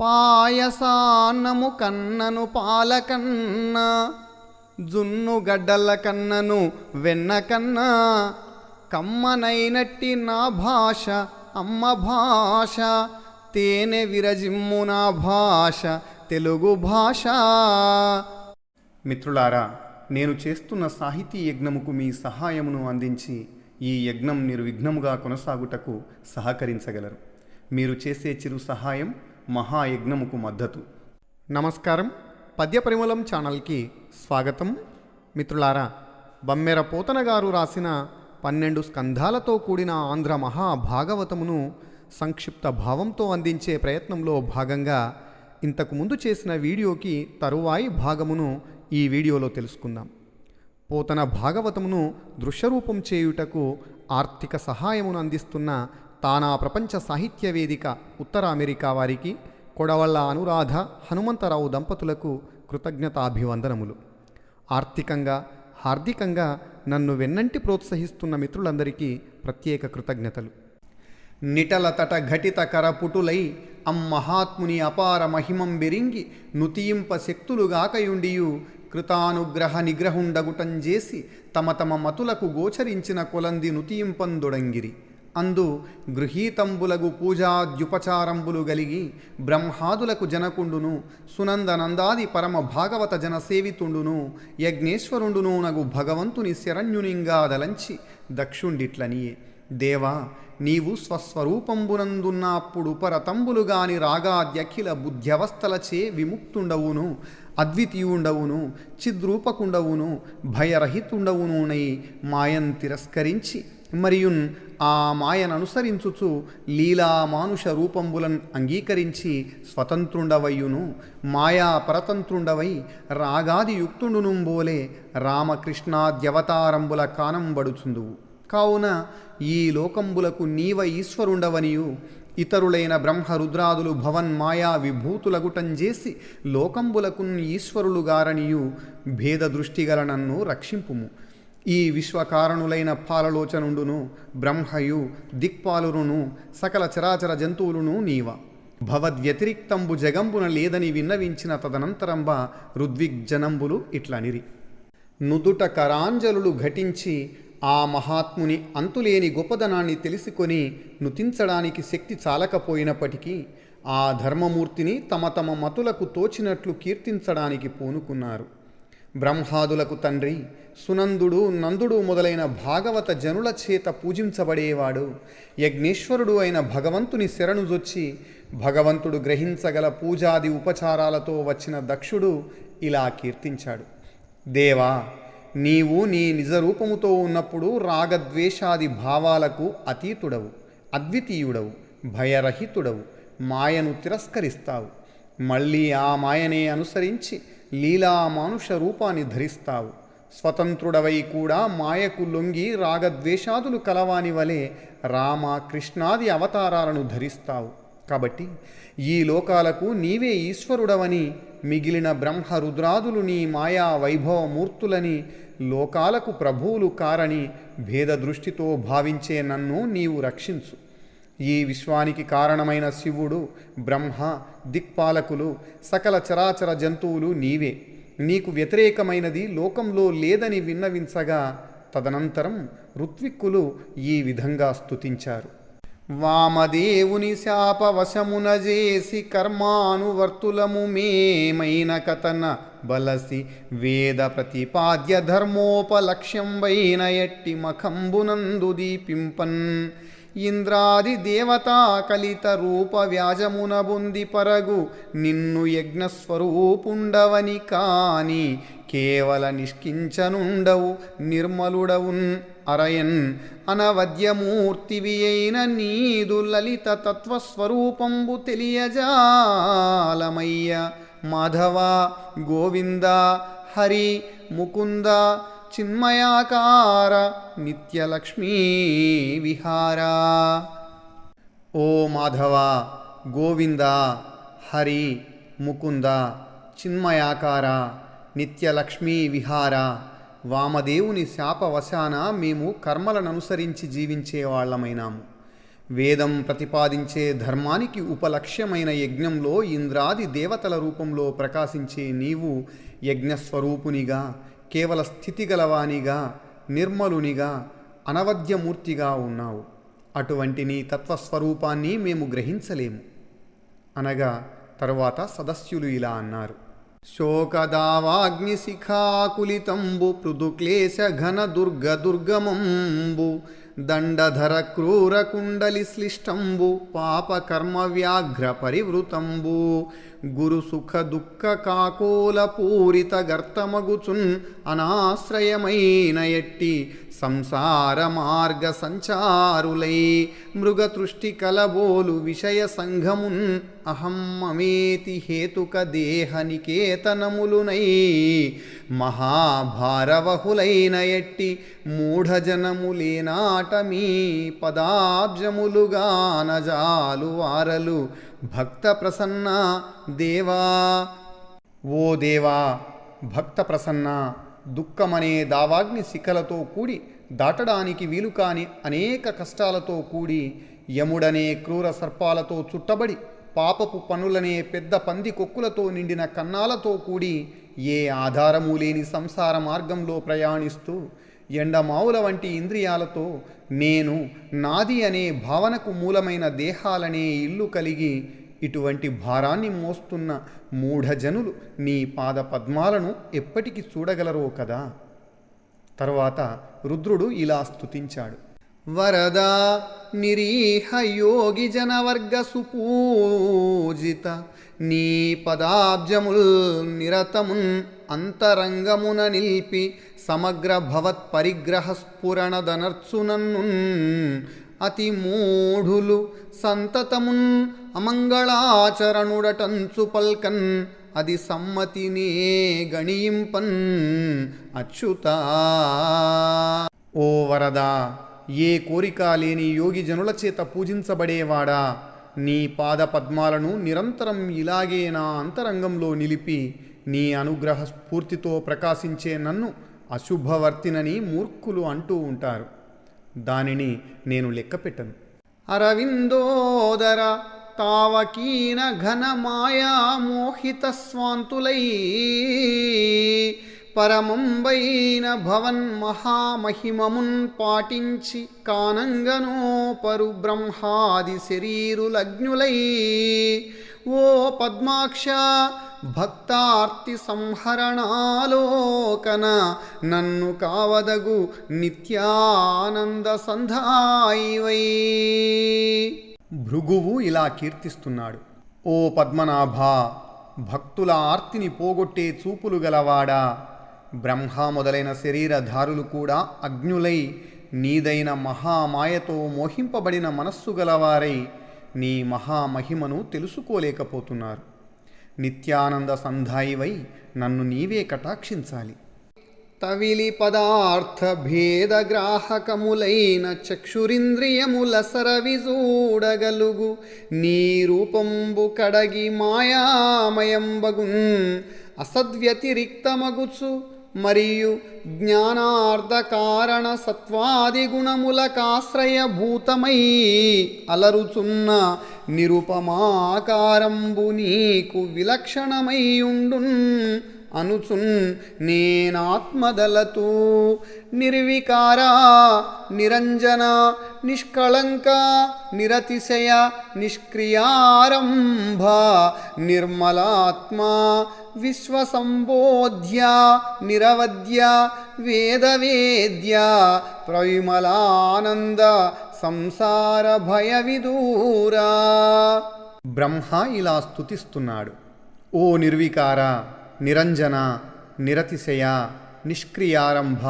పాయసాన్నము కన్నను పాలకన్న జున్ను గడ్డల కన్నను వెన్న కన్నా కమ్మనైనట్టి నా భాష అమ్మ భాష తేనె విరజిమ్ము నా భాష తెలుగు భాష. మిత్రులారా నేను చేస్తున్న సాహితీ యజ్ఞముకు మీ సహాయమును అందించి ఈ యజ్ఞం నిర్విఘ్నముగా కొనసాగుటకు సహకరించగలరు. మీరు చేసే చిరు సహాయం మహాయజ్ఞముకు మద్దతు. నమస్కారం. పద్యపరిమళం ఛానల్కి స్వాగతం. మిత్రులారా బమ్మెర పోతన గారు రాసిన పన్నెండు స్కంధాలతో కూడిన ఆంధ్ర మహాభాగవతమును సంక్షిప్త భావంతో అందించే ప్రయత్నంలో భాగంగా ఇంతకు ముందు చేసిన వీడియోకి తరువాయి భాగమును ఈ వీడియోలో తెలుసుకుందాం. పోతన భాగవతమును దృశ్యరూపం చేయుటకు ఆర్థిక సహాయమును అందిస్తున్న తానా ప్రపంచ సాహిత్య వేదిక ఉత్తర అమెరికా వారికి కొడవళ్ళ అనురాధ హనుమంతరావు దంపతులకు కృతజ్ఞతాభివందనములు. ఆర్థికంగా హార్దికంగా నన్ను వెన్నంటి ప్రోత్సహిస్తున్న మిత్రులందరికీ ప్రత్యేక కృతజ్ఞతలు. నిటల తట ఘటిత కరపుటులై అమ్మహాత్ముని అపార మహిమం బెరింగి నుతియింప శక్తులుగాకయుండియు కృతానుగ్రహ నిగ్రహుండగుటంజేసి తమ తమ మతులకు గోచరించిన కొలంది నుతియింపందొడంగిరి. అందు గృహీతంబులగు పూజాద్యుపచారంబులు గలిగి బ్రహ్మాదులకు జనకుండును సునందనందాది పరమ భాగవత జనసేవితుండును యజ్ఞేశ్వరుండును నగు భగవంతుని శరణ్యునింగాదలంచి దక్షుండిట్లనియే. దేవా నీవు స్వస్వరూపంబునందున్నప్పుడు పరతంబులుగాని రాగాద్యఖిల బుద్ధ్యవస్థలచే విముక్తుండవును అద్వితీయుండవును చిద్రూపకుండవును భయరహితుండవునునై మాయం తిరస్కరించి మరియున్ ఆ మాయననుసరించుచు లీలామానుష రూపంబులను అంగీకరించి స్వతంత్రుండవయ్యును. మాయా పరతంత్రుండవై రాగాది యుక్తుండునుంబోలే రామకృష్ణాద్యవతారంబుల కానంబడుచుందువు. కావున ఈ లోకంబులకు నీవ ఈశ్వరుండవనియు. ఇతరులైన బ్రహ్మరుద్రాదులు భవన్ మాయా విభూతులగుటంజేసి లోకంబులకు ఈశ్వరులుగారనియు. భేద దృష్టిగల నన్ను రక్షింపుము. ఈ విశ్వకారణులైన పాలలోచనుండును బ్రహ్మయు దిక్పాలురును సకల చరాచర జంతువులును నీవ. భవద్వ్యతిరిక్తంబు జగంబున లేదని విన్నవించిన తదనంతరంబ రుద్విగ్జనంబులు ఇట్లనిరి. నుదుట కరాంజలులు ఘటించి ఆ మహాత్ముని అంతులేని గొప్పదనాన్ని తెలుసుకొని నుతించడానికి శక్తి చాలకపోయినప్పటికీ ఆ ధర్మమూర్తిని తమ తమ మతులకు తోచినట్లు కీర్తించడానికి పూనుకున్నారు. బ్రహ్మాదులకు తండ్రి సునందుడు నందుడు మొదలైన భాగవత జనుల చేత పూజించబడేవాడు. యజ్ఞేశ్వరుడు అయిన భగవంతుని శరణుజొచ్చి భగవంతుడు గ్రహించగల పూజాది ఉపచారాలతో వచ్చిన దక్షుడు ఇలా కీర్తించాడు. దేవా నీవు నీ నిజరూపముతో ఉన్నప్పుడు రాగద్వేషాది భావాలకు అతీతుడవు అద్వితీయుడవు భయరహితుడవు మాయను తిరస్కరిస్తావు. మళ్ళీ ఆ మాయనే అనుసరించి లీలా మానుష రూపాన్ని ధరిస్తావు. స్వతంత్రుడవై కూడా మాయకు లొంగి రాగద్వేషాదులు కలవాని వలె రామ కృష్ణాది అవతారాలను ధరిస్తావు. కాబట్టి ఈ లోకాలకు నీవే ఈశ్వరుడవని మిగిలిన బ్రహ్మ రుద్రాదులు నీ మాయా వైభవమూర్తులని లోకాలకు ప్రభువులు కారని భేద దృష్టితో భావించే నన్ను నీవు రక్షించు. ఈ విశ్వానికి కారణమైన శివుడు బ్రహ్మ దిక్పాలకులు సకల చరాచర జంతువులు నీవే. నీకు వ్యతిరేకమైనది లోకంలో లేదని విన్నవించగా తదనంతరం ఋత్విక్కులు ఈ విధంగా స్తుతించారు. వామదేవుని శాపవశమున చేసి కర్మానువర్తులము మేమైన కథన బలసి వేద ప్రతిపాద్య ధర్మోపలక్ష్యం వైన ఎట్టి మఖంబునందు దీపింపన్. ఇంద్రాది దేవతా కలిత రూప వ్యాజమున బొంది పరగు నిన్ను యజ్ఞస్వరూపుండవని కాని కేవల నిష్కించనుండవు నిర్మలుడవున్ అరయన్ అనవద్యమూర్తివి అయిన నీదు లలిత తత్వస్వరూపంబు తెలియజాలమయ్య మాధవ గోవింద హరి ముకుంద చిన్మయాకార నిత్యలక్ష్మీ విహారా. ఓ మాధవ గోవింద హరి ముకుంద చిన్మయాకార నిత్యలక్ష్మీ విహార. వామదేవుని శాపవశాన మేము కర్మలను అనుసరించి జీవించే వాళ్ళమైనాము. వేదం ప్రతిపాదించే ధర్మానికి ఉపలక్ష్యమైన యజ్ఞంలో ఇంద్రాది దేవతల రూపంలో ప్రకాశించే నీవు యజ్ఞస్వరూపునిగా కేవల స్థితిగలవానిగా నిర్మలునిగా అనవద్యమూర్తిగా ఉన్నావు. అటువంటి నీ తత్వస్వరూపాన్ని మేము గ్రహించలేము. అనగా తరువాత సదస్యులు ఇలా అన్నారు. శోకదావాగ్నిశిఖాకులితంబు పృదుక్లేశ ఘన దుర్గ దుర్గమంబు దండధర క్రూర కుండలి శ్లిష్టంబు పాప కర్మ వ్యాఘ్ర పరివృతంబు గురు సుఖ దుఃఖ కాకోల పూరిత గర్తమగుచున్ అనాశ్రయమైన ఎట్టి సంసార మార్గ సంచారులై మృగతృష్టి కలబోలు విషయ సంఘమున్ అహం మమేతి హేతుక దేహ నికేతనములునై మహాభారవహులైన ఎట్టి మూఢజనములేనాటమీ పదాబ్జములుగా నజాలు వారలు భక్త ప్రసన్న దేవా ఓ దేవా భక్త ప్రసన్న దుఃఖమనే దావాగ్ని శిఖలతో కూడి దాటడానికి వీలు కాని అనేక కష్టాలతో కూడి యముడనే క్రూర సర్పాలతో చుట్టబడి పాపపు పనులనే పెద్ద పంది కొక్కులతో నిండిన కన్నాలతో కూడి ఏ ఆధారము లేని సంసార మార్గంలో ప్రయాణిస్తూ ఎండమావుల వంటి ఇంద్రియాలతో నేను నాది అనే భావనకు మూలమైన దేహాలనే ఇల్లు కలిగి ఇటువంటి భారాన్ని మోస్తున్న మూఢజనులు నీ పాద పద్మాలను ఎప్పటికి చూడగలరో కదా? తర్వాత రుద్రుడు ఇలా స్తుతించాడు. వరదా నిరీహ యోగి జనవర్గ సుపూజిత నీ పదాబ్జముల్ నిరతమున్ అంతరంగమున నిలిపి సమగ్ర భవత్ పరిగ్రహ స్ఫురణదనర్చునన్ను అతి మూఢులు సంతతమున్ అమంగళాచరణుడటంచు పల్కన్ అది సమ్మతినే గణింపన్ అచ్యుత. ఓ వరదా ఏ కోరిక లేని యోగి జనుల చేత పూజించబడేవాడా? నీ పాద పద్మాలను నిరంతరం ఇలాగే నా అంతరంగంలో నిలిపి నీ అనుగ్రహ స్ఫూర్తితో ప్రకాశించే నన్ను అశుభవర్తినని మూర్ఖులు అంటూ ఉంటారు. దానిని నేను లెక్కపెట్టను అరవిందోదర తావకీన ఘన మాయా మోహిత స్వాంతులై పరమంబైన భవన్ మహామహిమమున్ పాటించి కానంగనో పరు బ్రహ్మాది శరీరులగ్నులై. ఓ పద్మాక్ష భక్తార్తి సంహరణాలోకన నన్ను కావదగు నిత్యానంద సంధాయివై. భృగువు ఇలా కీర్తిస్తున్నాడు. ఓ పద్మనాభ భక్తుల ఆర్తిని పోగొట్టే చూపులు గలవాడా? బ్రహ్మ మొదలైన శరీరధారులు కూడా అగ్నులై నీదైన మహామాయతో మోహింపబడిన మనస్సు గలవారై నీ మహామహిమను తెలుసుకోలేకపోతున్నారు. నిత్యానంద సంధాయివై నన్ను నీవే కటాక్షించాలి. తవిలి పదార్థ భేద గ్రాహకములైన చక్షురింద్రియముల సరవిజూడగలుగు నీ రూపంబు కడగి మాయామయంబగున్ అసద్వ్యతిరిక్తమగుచు మరియు జ్ఞానార్థ కారణ సత్వాది గుణములకాశ్రయభూతమై అలరుచున్న నిరుపమాకారంబు నీకు విలక్షణమైయుండున్ అనుచున్ నేనాత్మదలతూ. నిర్వికార నిరంజన నిష్కళంక నిరతిశయ నిష్క్రియారంభ నిర్మలాత్మా విశ్వసంబోధ్య నిరవద్య వేదవేద్య ప్రవిమలానంద సంసార భయ విదూరా బ్రహ్మ ఇలా స్తుతిస్తున్నాడు. ఓ నిర్వికార నిరంజన నిరతిశయ నిష్క్రియారంభ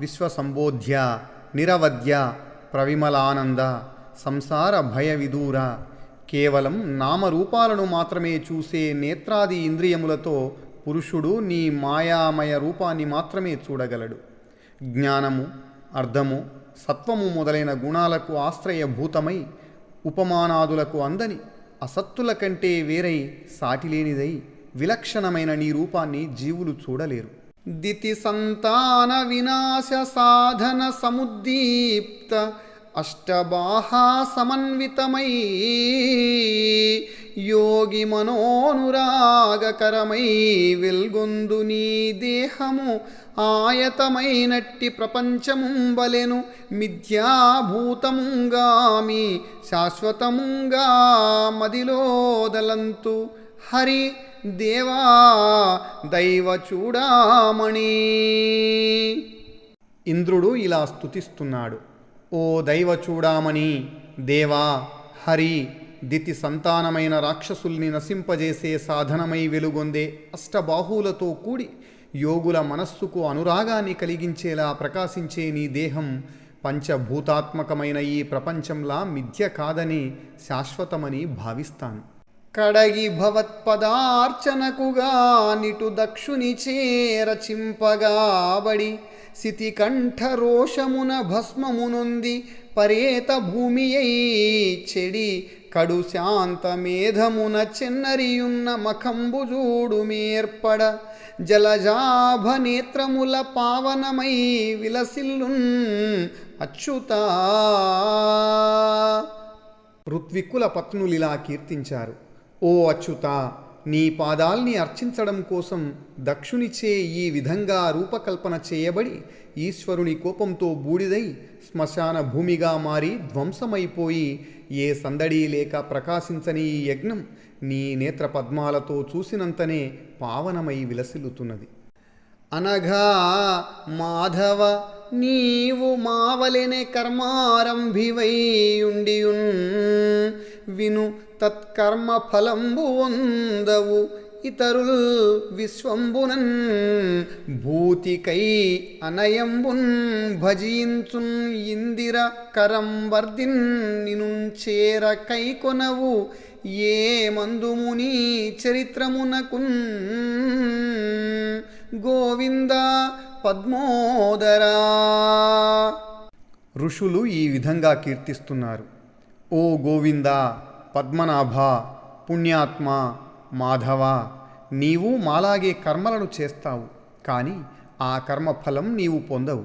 విశ్వసంబోధ్య నిరవద్య ప్రవిమలానంద సంసార భయ విదూర కేవలం నామరూపాలను మాత్రమే చూసే నేత్రాది ఇంద్రియములతో పురుషుడు నీ మాయామయ రూపాన్ని మాత్రమే చూడగలడు. జ్ఞానము అర్థము సత్వము మొదలైన గుణాలకు ఆశ్రయభూతమై ఉపమానాదులకు అందని అసత్తుల కంటే వేరై సాటిలేనిదై విలక్షణమైన నీ రూపాన్ని జీవులు చూడలేరు. దితి సంతాన వినాశ సాధన సముద్దీప్త అష్టబాహా సమన్వితమై యోగి మనోనురాగకరమై వెల్గొందు నీ దేహము ఆయతమైనట్టి ప్రపంచముంబలెను మిథ్యాభూతముంగామి శాశ్వతముంగా మదిలోదలంతు హరి దేవా దైవ చూడామణి. ఇంద్రుడు ఇలా స్తుతిస్తున్నాడు. ఓ దైవ చూడామణి దేవా హరి దితి సంతానమైన రాక్షసుల్ని నశింపజేసే సాధనమై వెలుగొందే అష్టబాహువులతో కూడి యోగుల మనస్సుకు అనురాగాన్ని కలిగించేలా ప్రకాశించే నీ దేహం పంచభూతాత్మకమైన ఈ ప్రపంచంలా మిథ్య కాదని శాశ్వతమని భావిస్తాను. కడగి భవత్పదార్చనకుగా నిటు దక్షుని చేరచింపగాబడి సితికంఠ రోషమున భస్మమునుంది పరేత భూమి చెడి కడు శాంత మేధమున చెన్నరియున్న మఖంబుజూడు మేర్పడ జలజాభ నేత్రముల పావనమై విలసిల్లున్ అచ్యుత. ఋత్విక్కుల పత్నులిలా కీర్తించారు. ఓ అచ్యుత నీ పాదాల్ని అర్చించడం కోసం దక్షునిచే ఈ విధంగా రూపకల్పన చేయబడి ఈశ్వరుని కోపంతో బూడిదై శ్మశాన భూమిగా మారి ధ్వంసమైపోయి ఏ సందడి లేక ప్రకాశించని ఈ యజ్ఞం నీ నేత్ర పద్మాలతో చూసినంతనే పావనమై విలసిల్లుతున్నది. అనఘా మాధవ నీవు మావలెనే కర్మారంభివై ఉండియున్ విను తత్కర్మ ఫలంబు వందవు ఇతరుల్ విశ్వంబునన్ భూతికై అనయంబున్ భజించున్ ఇందిర కరం నిను నినుంచేర కైకొనవు. ఏ మందుముని చరిత్రమునకున్ గోవింద పద్మోదరా. ఋషులు ఈ విధంగా కీర్తిస్తున్నారు. ఓ గోవిందా! పద్మనాభ పుణ్యాత్మ మాధవ నీవు మాలాగే కర్మలను చేస్తావు కానీ ఆ కర్మఫలం నీవు పొందవు.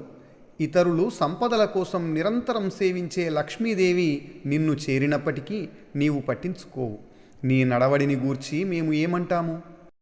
ఇతరులు సంపదల కోసం నిరంతరం సేవించే లక్ష్మీదేవి నిన్ను చేరినప్పటికీ నీవు పట్టించుకోవు. నీ నడవడిని గూర్చి మేము ఏమంటాము?